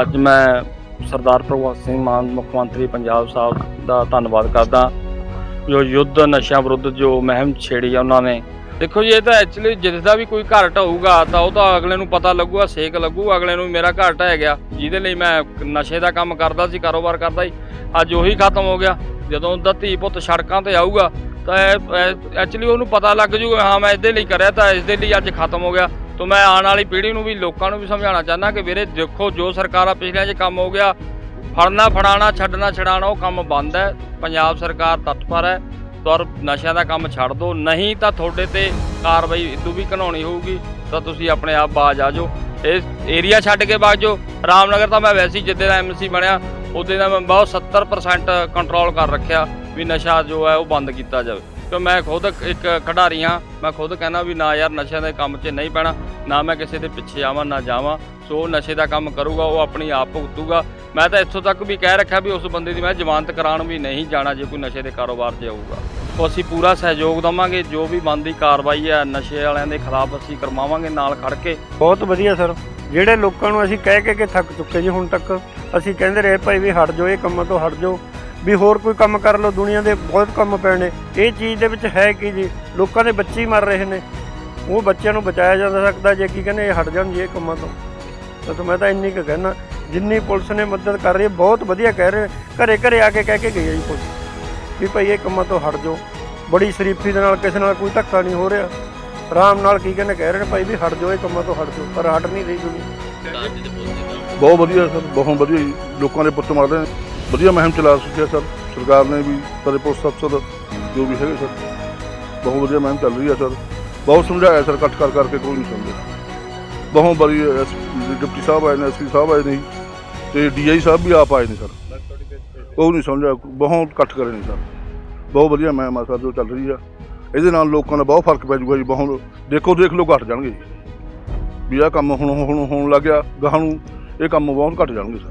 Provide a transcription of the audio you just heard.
ਅੱਜ ਮੈਂ ਸਰਦਾਰ ਭਗਵੰਤ ਸਿੰਘ ਮਾਨ, ਮੁੱਖ ਮੰਤਰੀ ਪੰਜਾਬ ਸਾਹਿਬ ਦਾ ਧੰਨਵਾਦ ਕਰਦਾ। ਜੋ ਯੁੱਧ ਨਸ਼ਿਆਂ ਵਿਰੁੱਧ ਜੋ ਮਹਿਮ ਛੇੜੀ ਆ ਉਹਨਾਂ ਨੇ। ਦੇਖੋ ਜੀ, ਇਹ ਤਾਂ ਐਕਚੁਅਲੀ ਜਿਸ ਦਾ ਵੀ ਕੋਈ ਘਰ ਢਾਊਗਾ ਤਾਂ ਉਹ ਤਾਂ ਅਗਲੇ ਨੂੰ ਪਤਾ ਲੱਗੂਗਾ, ਸੇਕ ਲੱਗੂ, ਅਗਲੇ ਨੂੰ ਮੇਰਾ ਘਰ ਢਹਿ ਗਿਆ। ਜਿਹਦੇ ਲਈ ਮੈਂ ਨਸ਼ੇ ਦਾ ਕੰਮ ਕਰਦਾ ਸੀ, ਕਾਰੋਬਾਰ ਕਰਦਾ ਸੀ, ਅੱਜ ਉਹੀ ਖਤਮ ਹੋ ਗਿਆ। ਜਦੋਂ ਦਾ ਧੀ ਪੁੱਤ ਸੜਕਾਂ ਤੇ ਆਊਗਾ, ਤਾਂ ਐਕਚੁਅਲੀ ਉਹਨੂੰ ਪਤਾ ਲੱਗ ਜੂਗਾ, ਹਾਂ, ਮੈਂ ਇਹਦੇ ਲਈ ਕਰਿਆ ਤਾਂ ਇਸ ਦੇ ਲਈ ਅੱਜ ਖਤਮ ਹੋ ਗਿਆ। ਤਾਂ ਮੈਂ ਆਉਣ ਵਾਲੀ ਪੀੜ੍ਹੀ ਨੂੰ ਵੀ ਲੋਕਾਂ ਨੂੰ ਵੀ ਸਮਝਾਉਣਾ ਚਾਹੁੰਦਾ ਕਿ ਵੀਰੇ ਦੇਖੋ ਜੋ ਸਰਕਾਰਾਂ ਪਿਛਲਿਆਂ 'ਚ ਕੰਮ ਹੋ ਗਿਆ, ਫੜਨਾ ਫੜਾਣਾ ਛੱਡਣਾ ਛਡਾਣਾ ਉਹ ਕੰਮ ਬੰਦ ਹੈ। ਪੰਜਾਬ ਸਰਕਾਰ ਤਤਪਰ ਹੈ। ਤੁਰ ਨਸ਼ਿਆਂ ਦਾ ਕੰਮ ਛੱਡ ਦਿਓ ਨਹੀਂ ਤਾਂ ਤੁਹਾਡੇ ਤੇ ਕਾਰਵਾਈ ਇਦੋਂ ਵੀ ਘਨਾਉਣੀ ਹੋਊਗੀ, ਤਾਂ ਤੁਸੀਂ ਆਪਣੇ ਆਪ ਬਾਜ ਆ ਜਾਓ। ਇਸ ਏਰੀਆ ਛੱਡ ਕੇ ਬਾਜ ਜਾਓ। ਰਾਮਨਗਰ ਤਾਂ ਮੈਂ ਵੈਸੇ ਹੀ ਜਿੱਦੇ ਦਾ ਐਮਸੀ ਬਣਿਆ, ਉਹਦੇ ਦਾ ਮੈਂ ਬਹੁਤ 70% ਕੰਟਰੋਲ ਕਰ ਰੱਖਿਆ ਵੀ ਨਸ਼ਾ ਜੋ ਹੈ ਉਹ ਬੰਦ ਕੀਤਾ ਜਾਵੇ। ਕਿ ਮੈਂ ਖੁਦ ਇੱਕ ਖਿਡਾਰੀ ਹਾਂ। ਮੈਂ ਖੁਦ ਕਹਿੰਦਾ ਵੀ ਨਾ ਯਾਰ, ਨਸ਼ਿਆਂ ਦੇ ਕੰਮ 'ਚ ਨਹੀਂ ਪੈਣਾ, ਨਾ ਮੈਂ ਕਿਸੇ ਦੇ ਪਿੱਛੇ ਆਵਾਂ, ਨਾ ਜਾਵਾਂ। ਸੋ ਉਹ ਨਸ਼ੇ ਦਾ ਕੰਮ ਕਰੂਗਾ, ਉਹ ਆਪਣੀ ਆਪ ਭੁਗਤੂਗਾ। ਮੈਂ ਤਾਂ ਇੱਥੋਂ ਤੱਕ ਵੀ ਕਹਿ ਰੱਖਿਆ ਵੀ ਉਸ ਬੰਦੇ ਦੀ ਮੈਂ ਜ਼ਮਾਨਤ ਕਰਾਉਣ ਵੀ ਨਹੀਂ ਜਾਣਾ, ਜੇ ਕੋਈ ਨਸ਼ੇ ਦੇ ਕਾਰੋਬਾਰ 'ਚ ਆਊਗਾ। ਉਹ ਅਸੀਂ ਪੂਰਾ ਸਹਿਯੋਗ ਦਵਾਂਗੇ, ਜੋ ਵੀ ਬਣਦੀ ਕਾਰਵਾਈ ਹੈ, ਨਸ਼ੇ ਵਾਲਿਆਂ ਦੇ ਖਿਲਾਫ ਅਸੀਂ ਕਰਵਾਵਾਂਗੇ ਨਾਲ ਖੜ ਕੇ। ਬਹੁਤ ਵਧੀਆ, ਸਰ। ਜਿਹੜੇ ਲੋਕਾਂ ਨੂੰ ਅਸੀਂ ਕਹਿ ਕੇ ਕਿ ਥੱਕ ਚੁੱਕੇ ਜੀ ਹੁਣ ਤੱਕ, ਅਸੀਂ ਕਹਿੰਦੇ ਰਹੇ, ਭਾਈ ਵੀ ਹਟ ਜਾਓ, ਇਹ ਕੰਮਾਂ ਤੋਂ ਹਟ ਜਾਓ। ਵੀ ਹੋਰ ਕੋਈ ਕੰਮ ਕਰ ਲਓ ਦੁਨੀਆ ਦੇ ਬਹੁਤ ਕੰਮ ਪੈਣੇ। ਇਹ ਚੀਜ਼ ਦੇ ਵਿੱਚ ਹੈ ਕੀ ਜੀ? ਲੋਕਾਂ ਦੇ ਬੱਚੇ ਹੀ ਮਰ ਰਹੇ ਨੇ। ਉਹ ਬੱਚਿਆਂ ਨੂੰ ਬਚਾਇਆ ਜਾ ਸਕਦਾ ਜੇ ਕੀ ਕਹਿੰਦੇ ਇਹ ਹਟ ਜਾਣ ਜੀ ਇਹ ਕੰਮਾਂ ਤੋਂ। ਤਾਂ ਮੈਂ ਤਾਂ ਇੰਨੀ ਕੁ ਕਹਿਣਾ ਜਿੰਨੀ ਪੁਲਿਸ ਨੇ ਮਦਦ ਕਰ ਰਹੀ ਹੈ ਬਹੁਤ ਵਧੀਆ ਕਹਿ ਰਹੇ ਘਰੇ ਘਰੇ ਆ ਕੇ ਕਹਿ ਕੇ ਗਈ ਹੈ ਜੀ ਪੁਲਿਸ। ਵੀ ਭਾਈ ਇਹ ਕੰਮਾਂ ਤੋਂ ਹਟ ਜਾਓ। ਬੜੀ ਸ਼ਰੀਫੀ ਦੇ ਨਾਲ ਕਿਸੇ ਨਾਲ ਕੋਈ ਧੱਕਾ ਨਹੀਂ ਹੋ ਰਿਹਾ। ਆਰਾਮ ਨਾਲ ਕੀ ਕਹਿੰਦੇ ਕਹਿ ਰਹੇ ਨੇ ਭਾਈ ਵੀ ਹਟ ਜਾਓ ਇਹ ਕੰਮਾਂ ਤੋਂ ਹਟ ਜਾਓ। ਪਰ ਹਟ ਨਹੀਂ ਰਹੀ ਦੁਨੀਆ। ਬਹੁਤ ਵਧੀਆ ਸਰ ਬਹੁਤ ਵਧੀਆ ਜੀ। ਲੋਕਾਂ ਦੇ ਪੁੱਤ ਮਾਰਦੇ ਨੇ। ਵਧੀਆ ਮਹਿਮ ਚਲਾ ਸਕਿਆ ਸਰ। ਸਰਕਾਰ ਨੇ ਵੀ ਸਾਰੇ ਪੁਲਿਸ ਅਫਸਰ ਜੋ ਵੀ ਹੈਗੇ ਸਰ ਬਹੁਤ ਵਧੀਆ ਮਹਿਮ ਚੱਲ ਰਹੀ ਹੈ ਸਰ। ਬਹੁਤ ਸਮਝਾਇਆ ਸਰ ਇਕੱਠ ਕਰ ਕਰਕੇ ਕੋਈ ਨਹੀਂ ਸਮਝਿਆ। ਬਹੁਤ ਬੜੀ ਐਸ- ਡਿਪਟੀ ਸਾਹਿਬ ਆਏ ਨੇ ਐਸਪੀ ਸਾਹਿਬ ਆਏ ਨੇ ਜੀ, ਤੇ ਡੀਆਈ ਸਾਹਿਬ ਵੀ ਆਪ ਆਏ ਨੇ ਸਰ। ਉਹ ਨਹੀਂ ਸਮਝਿਆ ਬਹੁਤ ਇਕੱਠ ਕਰੇ ਨੇ ਸਰ। ਬਹੁਤ ਵਧੀਆ ਮਹਿਮ ਆ ਸਰ ਜੋ ਚੱਲ ਰਹੀ ਆ। ਇਹਦੇ ਨਾਲ ਲੋਕਾਂ ਦਾ ਬਹੁਤ ਫ਼ਰਕ ਪੈ ਜਾਊਗਾ ਜੀ ਬਹੁਤ ਦੇਖੋ ਦੇਖ ਲੋ ਘਟ ਜਾਣਗੇ। ਜੀ ਵੀ ਆਹ ਕੰਮ ਹੁਣ ਹੁਣ ਹੋਣ ਲੱਗਿਆ ਗਾਹਾਂ ਨੂੰ ਇਹ ਕੰਮ ਬਹੁਤ ਘਟ ਜਾਣਗੇ ਸਰ।